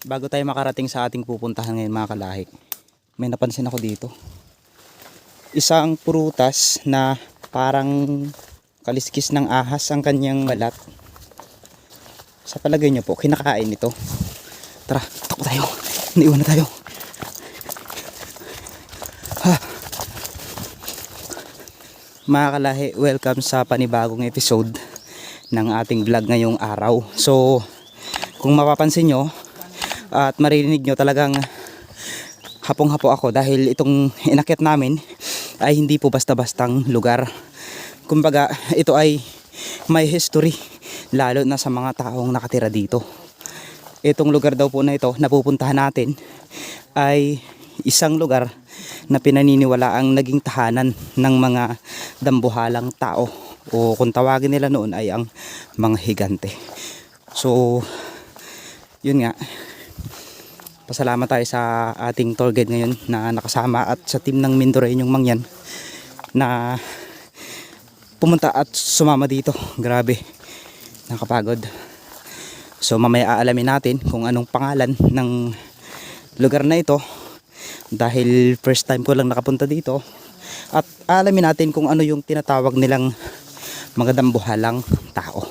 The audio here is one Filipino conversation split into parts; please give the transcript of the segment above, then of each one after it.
bago tayo makarating sa ating pupuntahan ngayon mga kalahi, may napansin ako dito. Isang prutas na parang kaliskis ng ahas ang kanyang balat. Sa palagay nyo po, kinakain ito. Tara, takbo tayo. Naiwan na tayo. Ha. Mga kalahi, welcome sa panibagong episode ng ating vlog ngayong araw. So, kung mapapansin nyo at maririnig nyo talagang hapong-hapo ako dahil itong inakit namin ay hindi po basta-bastang lugar. Kumbaga, ito ay may history lalo na sa mga taong nakatira dito. Itong lugar daw po na ito napupuntahan natin ay isang lugar na pinaniniwala ang naging tahanan ng mga dambuhalang tao o kung tawagin nila noon ay ang mga higante. So, yun nga, pasalamat tayo sa ating tour guide ngayon na nakasama at sa team ng Mindoreñong Mangyan na pumunta at sumama dito. Grabe, nakapagod. So mamaya aalamin natin kung anong pangalan ng lugar na ito dahil first time ko lang nakapunta dito at aalamin natin kung ano yung tinatawag nilang mga dambuhalang tao.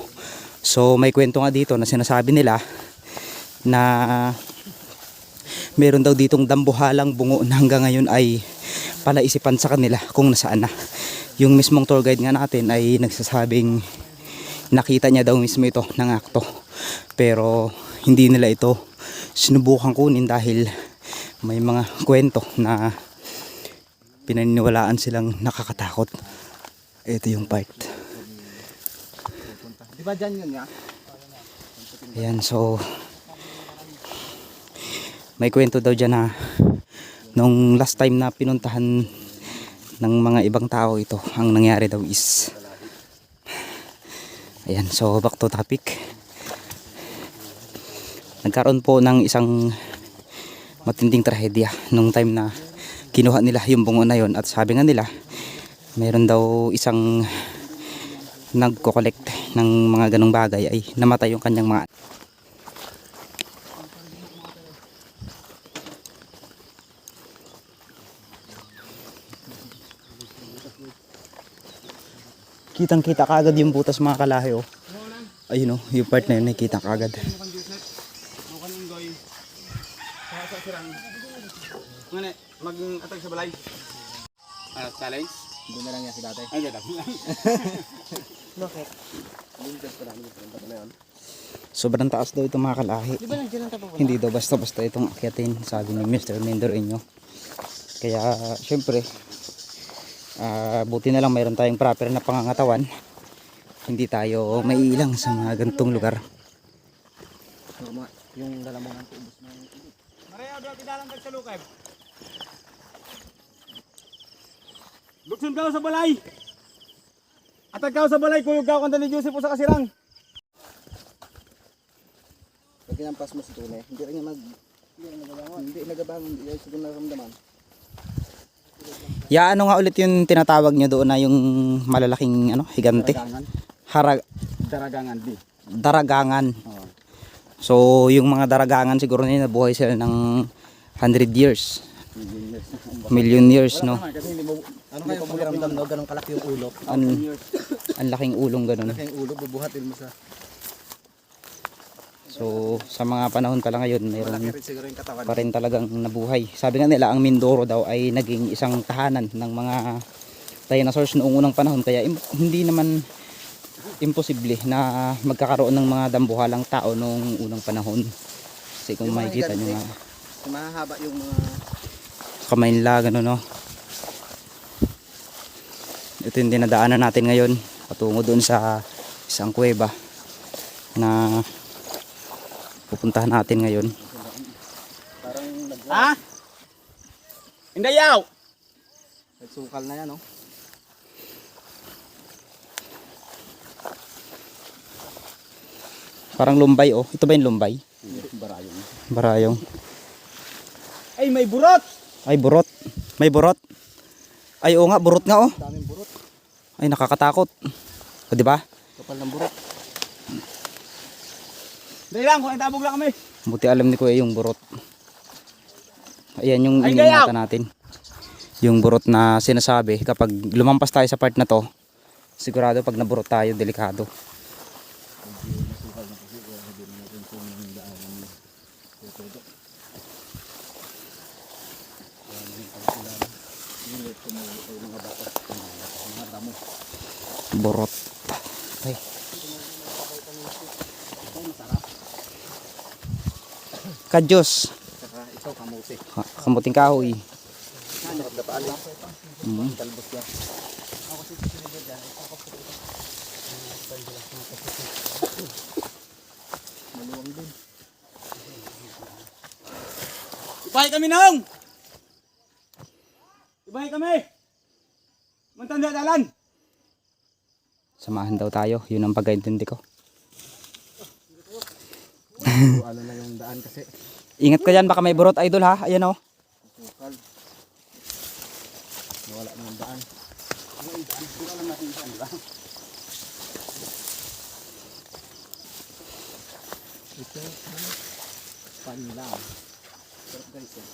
So may kwento nga dito na sinasabi nila na meron daw ditong dambuhalang bungo na hanggang ngayon ay palaisipan sa kanila kung nasaan na. Yung mismong tour guide nga natin ay nagsasabing nakita niya daw mismo ito ng akto. Pero hindi nila ito sinubukan kunin dahil may mga kwento na pinaniniwalaan silang nakakatakot. Ito yung part. Di ba dyan yun nga? Ayan, so may kwento daw dyan na nung last time na pinuntahan ng mga ibang tao ito, ang nangyari daw is ayan, so back to topic. Nagkaroon po ng isang matinding trahedya nung time na kinuha nila yung bungo na yon at sabi nga nila meron daw isang nagko-collect ng mga ganong bagay ay namatay yung kanyang mga kitang kita kagad yung butas mga kalahi oh. ayun oh yung part na yun nakita kagad. Ngane, mag-atag sa balay. Ah, challenge? Doon na lang yan si dati. Ay, dada. Bakit? Sobrang taas daw itong mga kalahi Di ba nandiyan ang tapo hindi daw basta-basta itong akyatin sabi ni Mr. Mendoreño kaya syempre ah, buti na lang mayroon tayong proper na pangangatawan hindi tayo maiilang sa mga ganitong lugar Yung lalamunan ko ubos na yung Maria, doon tidalang tag sa lukay. Buksan ka sa balay. Atag ka sa balay, kuyog ka kanta ni Joseph sa kasirang. Pag kinampas mo si Tune, hindi rin niya mag... Hindi nagabangon, hindi niya siguro naramdaman. Ya ano nga ulit yung tinatawag nyo doon na yung malalaking ano higante. Daragangan. Harag, Daragangan, di. daragangan. So yung mga daragangan siguro nila nabuhay sila ng 100 years. Million years. No? Naman, kasi hindi mo... Ano kayo pakiramdam no? Ganong kalaki yung ulo. ang, ang laking ulong ganun. Kalaki yung ulo, bubuhatin mo sa... so sa mga panahon pala ngayon mayroon pa rin talagang nabuhay. Sabi nga nila, ang Mindoro daw ay naging isang tahanan ng mga dinosaurs noong unang panahon. Kaya hindi naman imposible na magkakaroon ng mga dambuhalang tao noong unang panahon. Kasi kung makikita nyo nga, Mahahaba yung mga... sa Manila, gano'n no. Ito yung dinadaanan natin ngayon. Patungo doon sa isang kuweba na pupuntahan natin ngayon. Ha? Hindi yaw! Nagsukal na yan, no? Parang lumbay oh. Ito ba yung lumbay? Barayong. Barayong. Ay, may burot! Ay, burot. May burot. Ay, oo nga, burot nga oh. Daming burot. Ay, nakakatakot. O, di ba? Kapal ng burot. Dali lang, kung itabog lang kami. Buti alam ni Kuya yung burot. Ayan yung Ay, natin. Yung burot na sinasabi, kapag lumampas tayo sa part na to, sigurado pag naburot tayo, delikado. Burot. Ay. Kadyos. Saka ikaw kamusi. Ka- Kamuting kahoy. Sarap na paano. Mm. Talbos yan. Maluwang din. Ibahay kami nang! Ibahay kami! Mantanda dalan! Samahan daw tayo. Yun ang pagkaintindi ko. Ano daan kasi. Ingat ka dyan. Baka may burot idol ha. Ayan oh. Sukal. Nawala na yung daan. Ito, ano? Panlang. Sarap guys eh.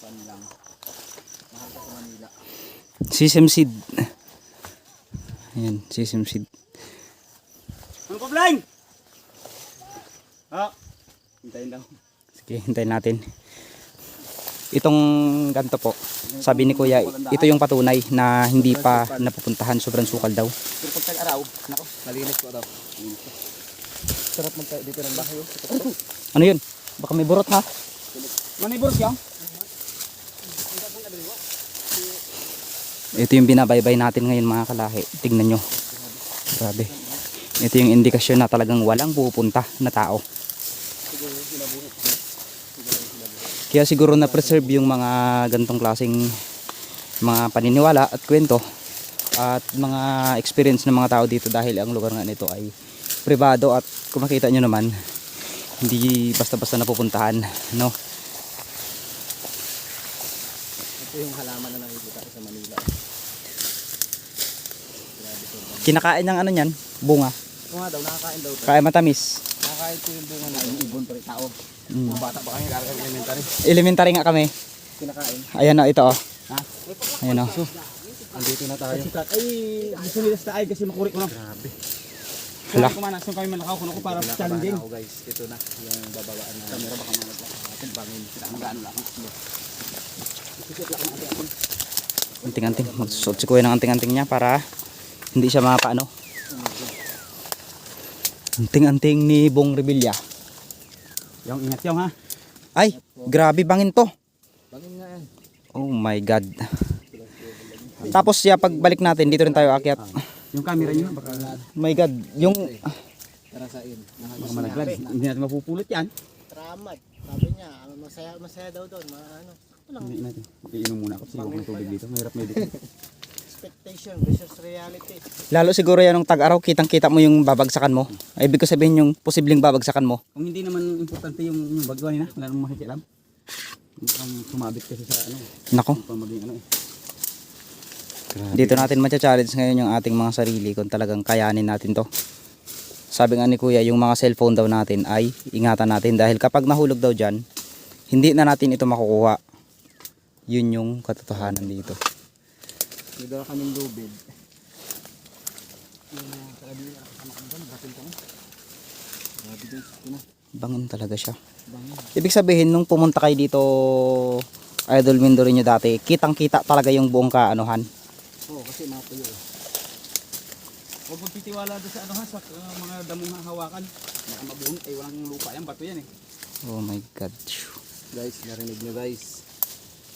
Panlang. Mahal ka sa Manila. Sesame seed. Ayan. Sesame seed. Ano Blang? Hintayin daw. Sige, hintayin natin. Itong ganto po, sabi ni Kuya, ito yung patunay na hindi pa napupuntahan. Sobrang sukal daw. Pero pag tag-araw, nako, malinis ko daw. Sarap magka dito ng bahay. oh. Ano yun? Baka may burot ha? Manibor siya? Ito yung binabaybay natin ngayon mga kalahi. Tingnan nyo. Grabe. Ito yung indikasyon na talagang walang pupunta na tao. Kaya siguro na preserve yung mga gantong klaseng mga paniniwala at kwento at mga experience ng mga tao dito dahil ang lugar nga nito ay privado at kung makita nyo naman hindi basta-basta napupuntahan no? Ito yung halaman na nakikita ko sa Manila. kinakain ng ano yan bunga. Ito nga daw, nakakain daw. kaya matamis Nakakain ko yung bunga na yung ibon pa rin tao. Mm. Mga bata pa kami, kakakain elementary. elementary nga kami Kinakain. ayan na ito oh Ha? ayan oh Andito na tayo. Ay, gusto nila sa ay kasi makuri ko na. Grabe. Hala. Kung kumanas yung kami malakaw ko na ko para ba ako guys? Ito na yung babawaan na. Camera baka malagla. Atin bangin. Sila mag-ano lang. anting-anting magsusot si kuya ng anting-anting niya para hindi siya mapaano anting-anting ni Bong Rebilla Yung ingat yung ha. ay grabe bangin to Bangin nga yan. oh my god tapos siya pagbalik natin dito rin tayo akyat Yung camera nyo baka my god yung Tarasain. baka malaglag. Hindi natin mapupulot yan. Tramad. Sabi niya, ah, masaya masaya daw doon. Ano, Hindi natin. Iinom muna ako. Siwag ng tubig dito. Mahirap may dito. expectation versus reality. lalo siguro yan nung tag-araw kitang kita mo yung babagsakan mo. Ay ibig ko sabihin yung posibleng babagsakan mo. Kung hindi naman importante yung, yung bagwan na, wala namang makikialam. Mukhang sumabit kasi sa ano, nako. pa maging ano eh. dito natin matcha-challenge ngayon yung ating mga sarili kung talagang kayanin natin to. Sabi nga ni kuya yung mga cellphone daw natin ay ingatan natin dahil kapag nahulog daw dyan hindi na natin ito makukuha. Yun yung katotohanan dito May dala kaming lubid. Bangin talaga siya ibig sabihin nung pumunta kayo dito idol Mindoro nyo dati kitang kita talaga yung buong kaanuhan Oo, kasi matuyo eh. Huwag magtitiwala doon sa ano ha, sa uh, mga damong hahawakan. Baka mabuhon, ay walang lupa yan, bato yan eh. oh my god Guys, narinig nyo guys.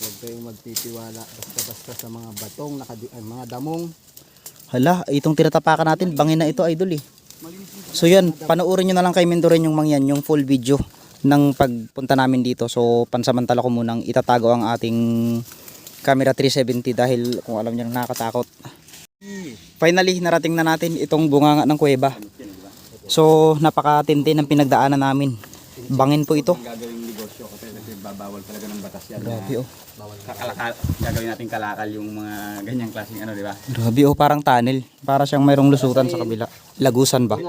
Huwag kayong magtitiwala basta-basta sa mga batong, nakadi ay, mga damong. hala itong tinatapakan natin bangin na ito idol eh So yan, panoorin nyo na lang kay Mendoren yung mangyan, yung full video ng pagpunta namin dito. So pansamantala ko munang itatago ang ating camera 370 dahil kung alam nyo nakakatakot. Finally, narating na natin itong bunganga ng kuweba. So napakatindi ng pinagdaanan namin. Bangin po ito. Gagawing negosyo kasi kasi babawal talaga ng batas yan. Grabe oh. Kakalakal, gagawin natin kalakal yung mga ganyang klaseng ano, di ba? Grabe oh, parang tunnel. Para siyang mayroong lusutan sa kabila. Lagusan ba?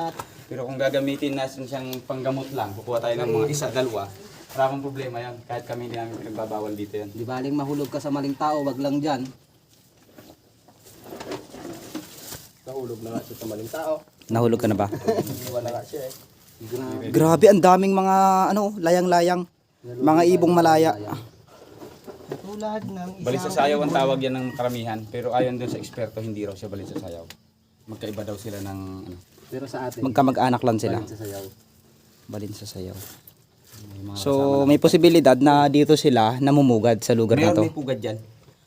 Pero kung gagamitin natin siyang panggamot lang, kukuha tayo ng mga isa, dalawa, wala akong problema yan. Kahit kami hindi namin pinagbabawal dito yan. Di baling mahulog ka sa maling tao, wag lang dyan. Nahulog na nga siya sa maling tao. Nahulog ka na ba? Wala nga siya eh. Grabe. Grabe, ang daming mga ano, layang-layang. Mga ibong malaya. Tulad ng isang... Balit sa sayaw ang tawag yan ng karamihan, pero ayon dun sa eksperto, hindi raw siya balit sa sayaw. Magkaiba daw sila ng ano. Pero sa atin, Magkamag-anak lang sila. sa sayaw. Balin sa sayaw. may mga So, may posibilidad na dito sila namumugad sa lugar na Meron to. may pugad dyan.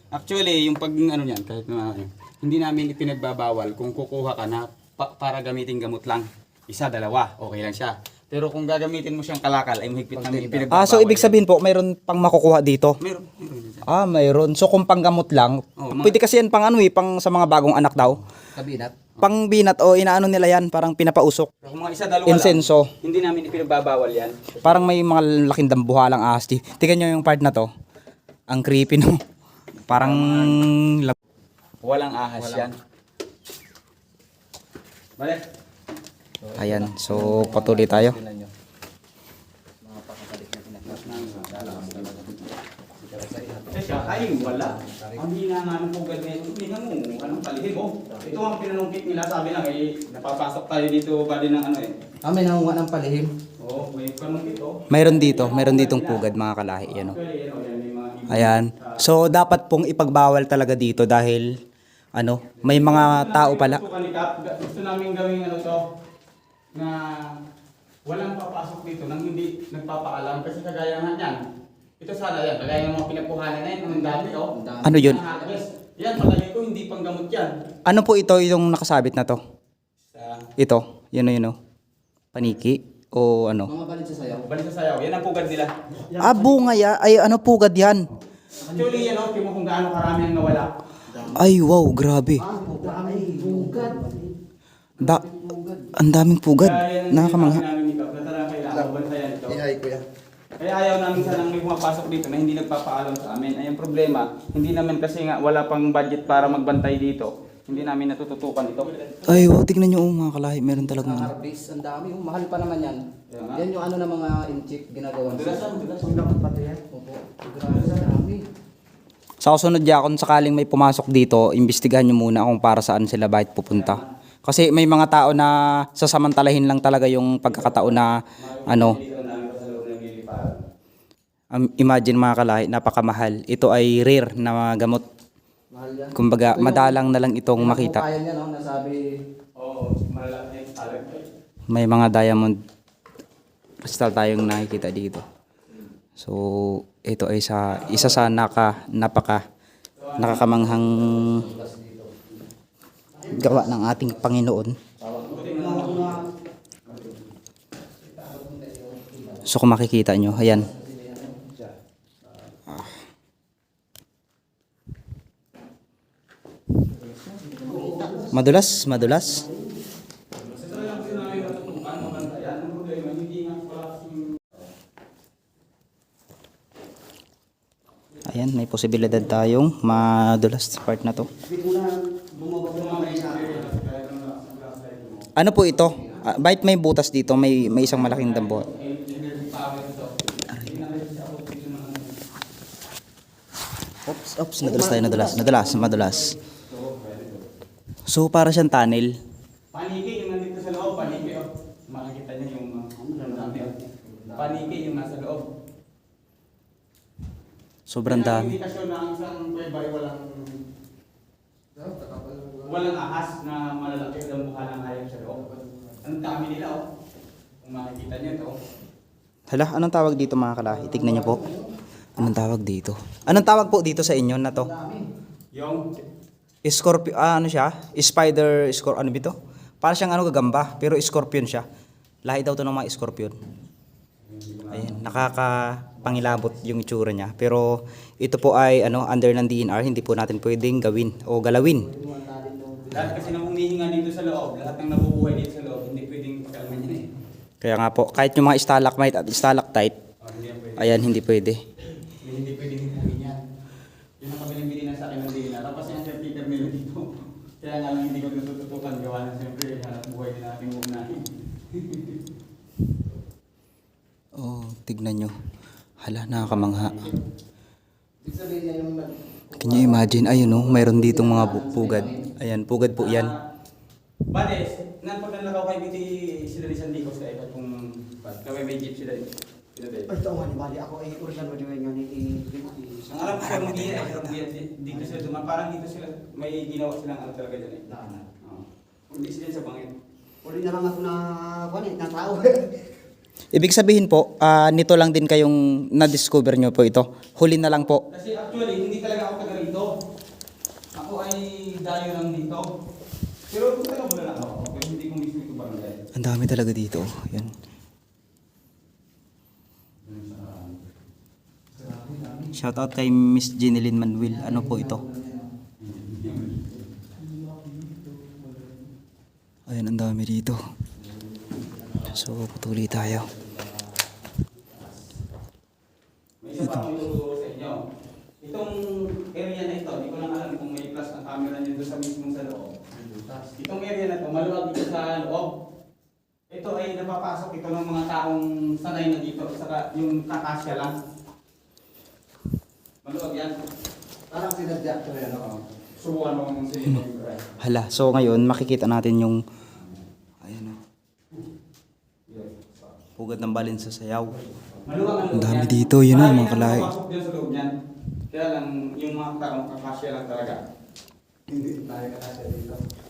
Actually, yung pag ano yan, kahit na ano, hindi namin ipinagbabawal kung kukuha ka na pa- para gamitin gamot lang. Isa, dalawa, okay lang siya. Pero kung gagamitin mo siyang kalakal, ay mahigpit namin ipinagbabawal. Ah, so ibig sabihin po, mayroon pang makukuha dito. Meron, meron. din siya. Ah, mayroon. So kung panggamot lang, mga- pwede kasi yan pang ano eh, pang sa mga bagong anak daw. Kabinat. Pang binat o inaano nila yan, parang pinapausok. Pero kung mga isa, dalawa Insenso. lang, hindi namin ipinagbabawal yan. Parang may mga laking dambuhalang ahas. di- Tingnan nyo yung part na to. Ang creepy no. Parang Walang ahas yan. Bale. Ayan, so patuloy tayo. Ay wala. Ang hina nga ng pugad na ito, tingnan mo, anong palihim mo. Ito ang pinanungkit nila, sabi lang, eh, napapasok tayo dito ba din ng ano eh. Ah, may nangunga ng palihim. Oo, may panungkit oh. Mayroon dito, mayroon ditong pugad mga kalahi. Yan, oh. Ano. Ayan. So dapat pong ipagbawal talaga dito dahil ano, may mga tao pala. Gusto namin gawing ano to, na walang papasok dito nang hindi nagpapaalam kasi kagaya nga yan. Ito sana yan, kagaya ng mga pinagkuhanan na yun, ang dami oh. Ano yun? Ah, yes. Yan, palagi ko hindi panggamot yan. Ano po ito yung nakasabit na to? Sa Ito, yun o yun o. Paniki o ano? Mga balit sa sayaw. balik sa sayaw, yan ang pugad nila. Ah, bunga ya. Ay, ano pugad yan? Actually, yan oh, tingnan mo kung gaano karami ang nawala. Ay, wow, grabe. Da, ang daming pugad. Nakakamangha. Ihay ko yan. Kaya ayaw namin sanang may pumapasok dito na hindi nagpapaalam sa amin. Ay, ang problema, hindi namin kasi nga wala pang budget para magbantay dito. Hindi namin natututukan ito. Ay, wow, tignan nyo, oh, mga kalahi. Meron talagang Mga ano. harvest, ang dami. Oh, mahal pa naman yan. Yan yung ano ng mga in-chip ginagawa. Dulas ang dulas ang dapat pati yan. Opo. Grabe sa dami. Sa kasunod sakaling may pumasok dito, imbestigahan nyo muna kung para saan sila bakit pupunta. Kasi may mga tao na sasamantalahin lang talaga yung pagkakataon na ano, um, imagine mga kalahi, napakamahal. Ito ay rare na gamot. Mahal yan. Kumbaga, madalang na lang itong makita. Kaya niya, no? Nasabi, Oo, malalaki yung talent. May mga diamond crystal tayong nakikita dito. So, ito ay sa isa sa naka napaka nakakamanghang gawa ng ating Panginoon. So kung makikita nyo, ayan. Madulas, madulas. Ayan, may posibilidad tayong madulas part na to. Ano po ito? Ah, bakit may butas dito? May may isang malaking dambo. Oops, oops, nadulas tayo, nadulas, nadulas, madulas. So, para siyang tunnel. Paniki yung nandito sa loob, paniki oh. Makikita niyo yung mga ano oh. Paniki yung nasa loob. Sobrang dami. indikasyon na ang isang kuweba ay walang walang ahas na malalaki ang mukha ng hayop sa. Ang dami nila oh. Kung makikita niyo ito. Hala, anong tawag dito mga kalahi? Tignan niyo po. Anong tawag dito? Anong tawag po dito sa inyo na to? Yung Scorpio, ah, ano siya? Spider, scor, ano bito? Para siyang ano gagamba, pero scorpion siya. Lahi daw to ng mga scorpion. Ayan, nakakapangilabot yung itsura niya. Pero ito po ay ano under ng DNR, hindi po natin pwedeng gawin o galawin. Lahat kasi nang humihinga dito sa loob, lahat ng nabubuhay dito sa loob, hindi pwedeng pakalman yan eh. Kaya nga po, kahit yung mga stalagmite at stalactite, Oh, hindi yan pwede. ayan, hindi pwede. Hindi, hindi pwedeng himuhin yan. Yun ang kabiling na sa akin ng Dina. Tapos yung caretaker nila dito. Kaya nga lang hindi ko natututukan gawa na siyempre hanap buhay din natin huwag natin. Oh, tignan nyo. Hala, nakakamangha. Ibig sabihin niya yung nag... Can you imagine? Ayun oh, mayroon ditong mga bu- pugad. Ayan, pugad po yan. Bades, nan pag nalakaw kay biti sila ni Sandicos kay kung kaway may jeep sila. Ay, ito nga ni Bali. Ako ay original mo nga ni Ang alam ko sa Rumbia, eh, sa Rumbia, dito sila duman, parang dito sila, may ginawa silang ano talaga dyan eh. Oo. Hindi sila sa bangin. Uli na lang ako na kuwan na tao. Ibig sabihin po, ah, nito lang din kayong na-discover nyo po ito. Huli na lang po. Kasi actually, hindi talaga ako taga rito. Ako ay dayo lang dito. Pero kung taga mula lang ako, pero hindi ko mismo ito barangay. Ang dami talaga dito. oh. Yan. Shoutout kay Miss Jeneline Manuel. Ano po ito? Ayan, ang dami dito. So, patuloy tayo. May isa pa ituturo sa inyo. Itong area na ito, hindi ko lang alam kung may plus doon sa mismong sa loob. Itong area na ito, maluwag dito sa loob. Ito ay napapasok ito ng mga taong sanay na dito, saka yung kakasya lang. Maluwag yan. Parang sinadya ko yan ako. Subukan mo kung sino yung Hala, so ngayon makikita natin yung ayun oh, pugad ng balin sa sayaw. Maluwag ang Ang dami yan. dito, yun ang Marami mga nang kalahi. papasok dyan sa loob niyan. Kaya lang, yung mga taong kakasya lang talaga. Hindi tayo kakasya dito.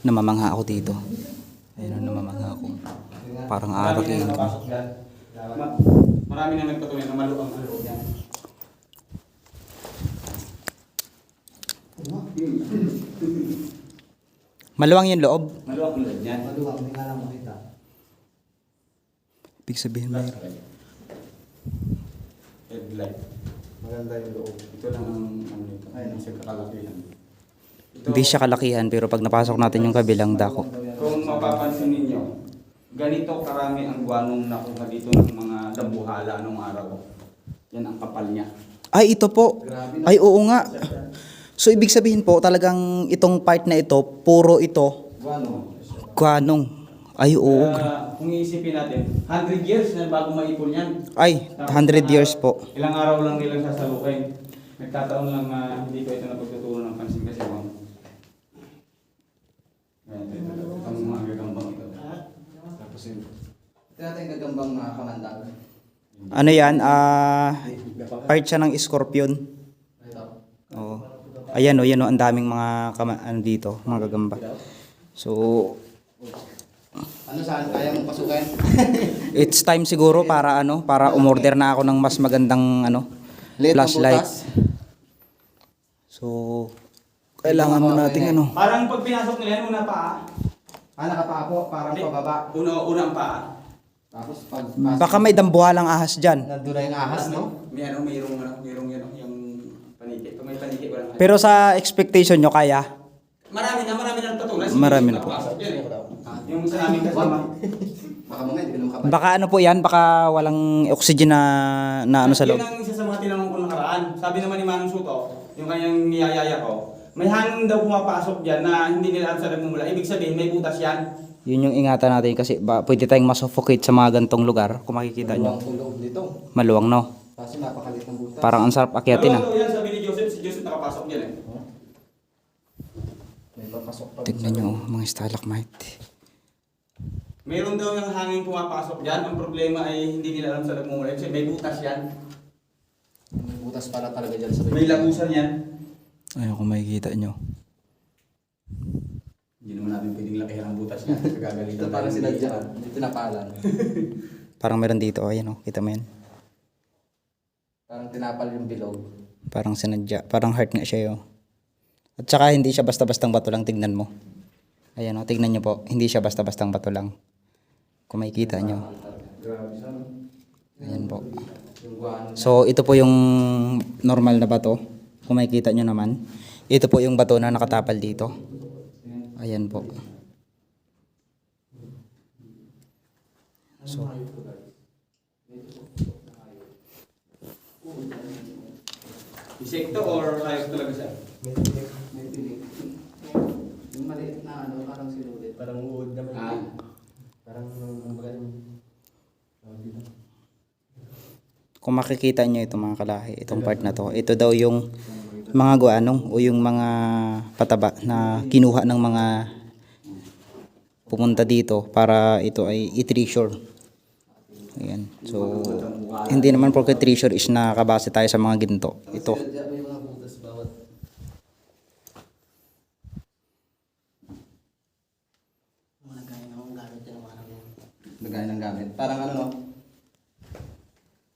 Namamangha ako dito. Ayun namamangha ako. Parang napasok dyan. Ma- Marami na nagpatuloy na maluwag ang loob niyan. Maluwang yung loob. Maluwag ang loob niyan. Maluwag, hindi nga lang makita. Ibig sabihin may... Headlight. Maganda yung loob. Ito lang ang ano nito. Ayun. Kakalakihan. Hindi siya kalakihan pero pag napasok natin yung kabilang dako. Kung mapapansin ninyo, ganito karami ang guanong nakuha dito ng mga dambuhala nung araw. Yan ang kapal niya. Ay, ito po. Ay, oo nga. So, ibig sabihin po, talagang itong part na ito, puro ito, Guano. kwanong. Ay, oo. Kaya, kung iisipin natin, 100 years na bago maipon yan. Ay, 100 years po. Ilang araw lang nilang sasalukin. Nagkataon lang na hindi ko ito napagtuturo ng pansin kasi ma'am. Ayan, ito, ito, ito, ang mga gagambang ito. Tapos yun. Ito natin yung gagambang mga kamandag. Ano yan? Ah, part siya ng scorpion. Oo. Ayan o, yan o, ang daming mga kama, ano dito, mga gagamba. So, Ano saan kaya mong pasukin? it's time siguro para ano, para umorder na ako ng mas magandang ano, flashlight. So, kailangan mo nating ano. Parang pag pinasok nila yan, una pa. Ah, nakapapo, parang pababa. Una, unang pa. Tapos pag Baka may dambuhalang ahas dyan. nandun na yung ahas, no? May ano, mayroong ano, mayroong ano, yung paniki. Kung may paniki ko lang. Pero sa expectation nyo, kaya? marami na, marami na patulas. Marami na po. Nakapasok yan eh. Yung sa aming kasama. Baka mga hindi ka naman kapag. Baka ano po yan, baka walang oxygen na, na ano sa Yun loob. ang isa sa mga tinanong ko nakaraan. Sabi naman ni Manong Suto, yung kanyang niyayaya ko, may hangin daw pumapasok dyan na hindi nila alam sa nagmumula. Ibig sabihin, may butas yan. Yun yung ingatan natin kasi ba, pwede tayong masuffocate sa mga gantong lugar. Kung makikita nyo, Maluwang dito. maluwang no. Kasi napakalit ng butas. Parang ang sarap akyatin ah. Maluwag daw yan, sabi ni Joseph, si Joseph nakapasok dyan eh. May papasok pa. Tignan nyo, mga stalagmite. Mayroon daw yung hangin pumapasok dyan. Ang problema ay hindi nila alam sa nagmumula. Sabihin, may butas yan. May butas pala talaga dyan sa May lagusan yan. Ayun kung makikita nyo. Hindi naman natin pwedeng lakihan ang butas niya. Kagagalitan Ito parang sinadya. Hindi tinapalan. Parang meron dito, oh, ayan oh, kita mo yan. Parang tinapal yung bilog. Parang sinadya, parang heart nga siya yun. At saka hindi siya basta-bastang bato lang, tignan mo. Ayan oh, tignan nyo po, hindi siya basta-bastang bato lang. Kung makikita nyo. Ayan po. So, ito po yung normal na bato. Kung makikita nyo naman. Ito po yung bato na nakatapal dito. Ayan po. So, Insekto or hayop talaga siya? May tinik. Yung maliit na ano, parang sinulit. Parang uod naman. Ah. Parang kumbaga yung... kung makikita nyo ito mga kalahi, itong part na to, ito daw yung mga guanong o yung mga pataba na kinuha ng mga pumunta dito para ito ay i-treasure. Ayan. So, hindi naman porke treasure is nakabase tayo sa mga ginto. Ito. Lagay ng gamit. Parang ano no?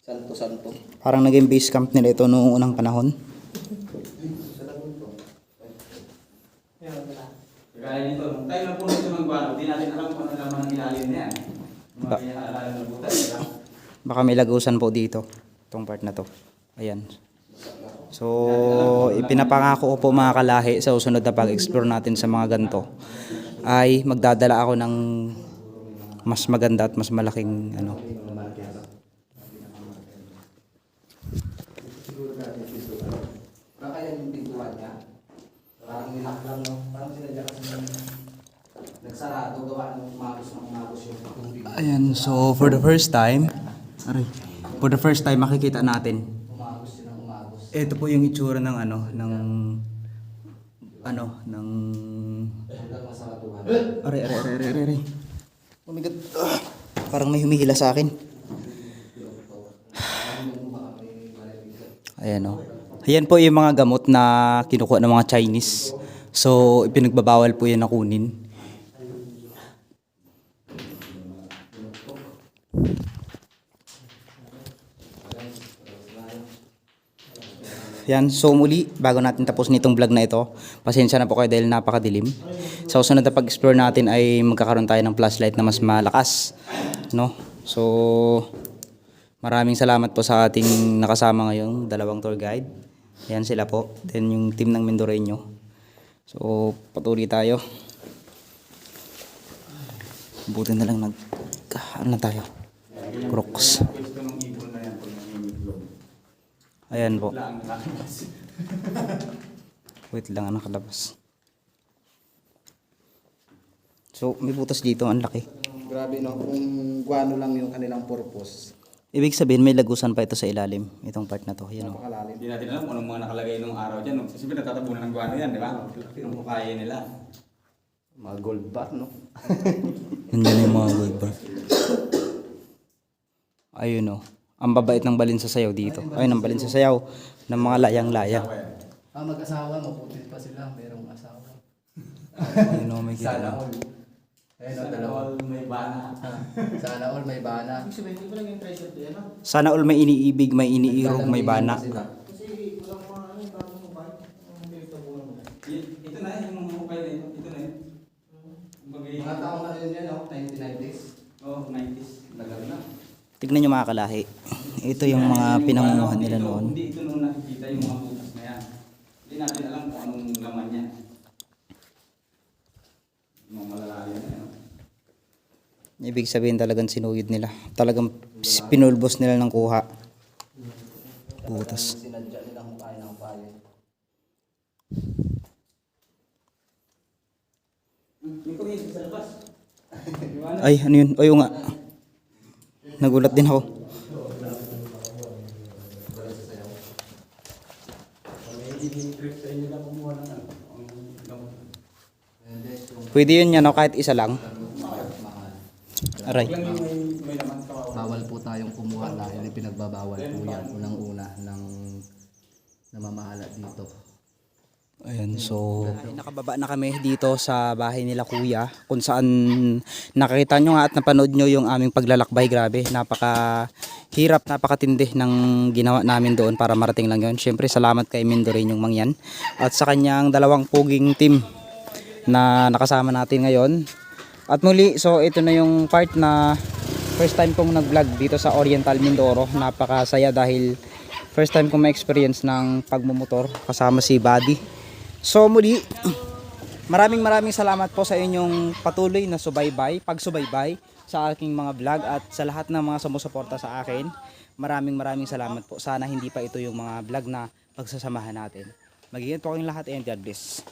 Santo-santo. Parang naging base camp nila ito noong unang panahon. Kagaya nito, nung tayo na puno sa mga guano, di natin alam kung ano naman ang ilalim na yan. Mga alalim na butas, di ba? Baka may lagusan po dito. Itong part na to. Ayan. So, ipinapangako ko po mga kalahi sa susunod na pag-explore natin sa mga ganito ay magdadala ako ng mas maganda at mas malaking ano. Baka yan yung pintuan niya. Parang nilock lang no? Parang sinadya kasi nagsarado gawa ng umagos ng umagos yung tubig. Ayan, so for the first time, aray, for the first time makikita natin. Umagos yun ng umagos. Ito po yung itsura ng ano, ng ano, ng. Aray, aray, aray, aray, aray. Oh my God. Ah, parang may humihila sa akin. Ayan o. Ayan po yung mga gamot na kinukuha ng mga Chinese. So, ipinagbabawal po yan na kunin. Yan, so muli, bago natin tapos nitong vlog na ito, pasensya na po kayo dahil napakadilim. Sa susunod na pag-explore natin ay magkakaroon tayo ng flashlight na mas malakas. No? So, maraming salamat po sa ating nakasama ngayong dalawang tour guide. Yan sila po. Then yung team ng Mendoreño. So, patuloy tayo. Buti na lang nag... Ano na tayo? Nangingitlog. Ayan po. Wait lang, ang nakalabas. So, may butas dito, ang laki. Grabe no, kung guano lang yung kanilang purpose. Ibig sabihin, may lagusan pa ito sa ilalim. Itong part na to. Yan o. Napakalalim. Hindi natin alam kung anong mga nakalagay nung araw dyan. Kasi natatabunan ng guano yan, di ba? Anong kaya nila. Mga gold bar no? Nandiyan yung mga gold bar. Ayun o. Ang babait ng balin sa sayaw dito. Ayun, ang balin sa sayaw ng mga layang-layang. Ah, mag-asawa, maputit pa sila, merong asawa. Ayun o, may kita Sana na. all. Ayun Sana dalawa. all may bana. Sana all may bana. Ibig sabihin, hindi mo lang yung treasure to no? Sana all may iniibig, may iniirog, may bana. Kasi walang mga ano, yung bagong mobile. Yung pinagtabunan mo. Y- Ito na yung mga mobile na ito. Ito na yun. Bagay. Mga taong ano yun yan, no? 1990s. Oh, 90s. Tagal na. Tignan nyo mga kalahi. Ito yung mga pinangunguhan nila noon. Hindi ito noon nakikita yung mga butas na yan. Hindi natin alam kung anong laman yan. Mga malalalim na yan. Ibig sabihin talagang sinuyod nila. Talagang pinulbos nila ng kuha. Butas. Sinadya nila kung kaya ng kaya. Ay, ano yun? Ay, nga. Nagulat din ako. Pwede yun yan, no? kahit isa lang. Aray. Bawal po tayong kumuha dahil pinagbabawal po yan. Unang-una ng namamahala dito. Ayan, so nakababa na kami dito sa bahay nila kuya kung saan nakakita nyo nga at napanood nyo yung aming paglalakbay. Grabe napaka hirap napakatindi ng ginawa namin doon para marating lang yun. Syempre salamat kay Mindorin yung mangyan. At sa kanyang dalawang puging team na nakasama natin ngayon at muli so ito na yung part na first time kong nag vlog dito sa Oriental Mindoro napakasaya dahil first time kong ma-experience ng pagmumotor kasama si Buddy So muli, maraming maraming salamat po sa inyong patuloy na subaybay, pagsubaybay sa aking mga vlog at sa lahat ng mga sumusuporta sa akin. Maraming maraming salamat po. Sana hindi pa ito yung mga vlog na pagsasamahan natin. Mag-ingat po kayong lahat and God bless.